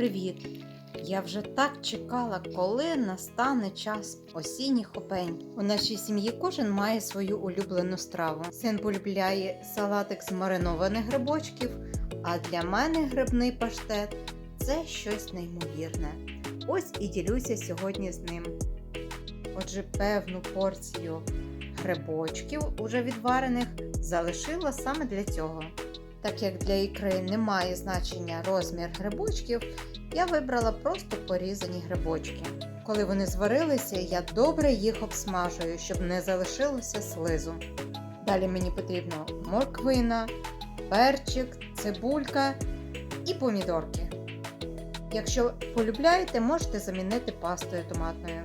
Привіт! Я вже так чекала, коли настане час осінніх опень. У нашій сім'ї кожен має свою улюблену страву. Син полюбляє салатик з маринованих грибочків, а для мене грибний паштет це щось неймовірне. Ось і ділюся сьогодні з ним. Отже, певну порцію грибочків, уже відварених, залишила саме для цього. Так як для ікри немає значення розмір грибочків, я вибрала просто порізані грибочки. Коли вони зварилися, я добре їх обсмажую, щоб не залишилося слизу. Далі мені потрібно морквина, перчик, цибулька і помідорки. Якщо полюбляєте, можете замінити пастою томатною.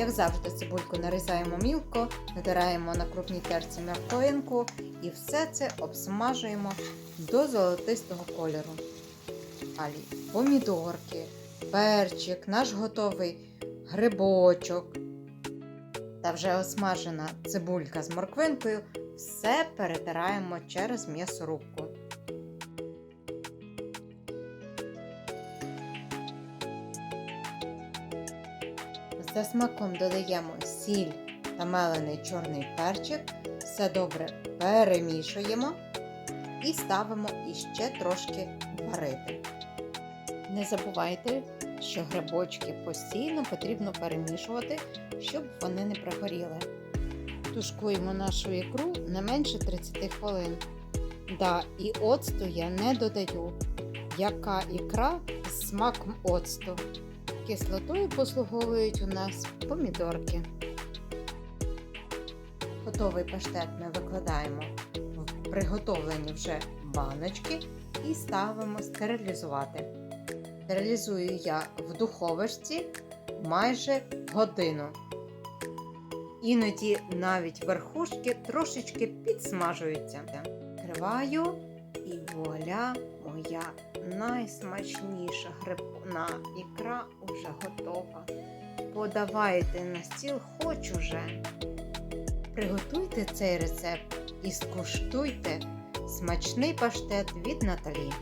Як завжди, цибульку нарізаємо мілко, натираємо на крупній терці морквинку і все це обсмажуємо до золотистого кольору. Далі помідорки, перчик, наш готовий грибочок та вже осмажена цибулька з морквинкою. Все перетираємо через м'ясорубку. За смаком додаємо сіль та мелений чорний перчик. Все добре перемішуємо і ставимо іще трошки варити. Не забувайте, що грибочки постійно потрібно перемішувати, щоб вони не пригоріли. Тушкуємо нашу ікру не менше 30 хвилин. Да, і оцту я не додаю. Яка ікра з смаком оцту. Кислотою послуговують у нас помідорки. Готовий паштет ми викладаємо в приготовлені вже баночки і ставимо стерилізувати. Стерилізую я в духовочці майже годину. Іноді навіть верхушки трошечки підсмажуються. Криваю і вуаля, моя найсмачніша грибна ікра уже готова. Подавайте на стіл хоч уже. Приготуйте цей рецепт і скуштуйте смачний паштет від Наталі.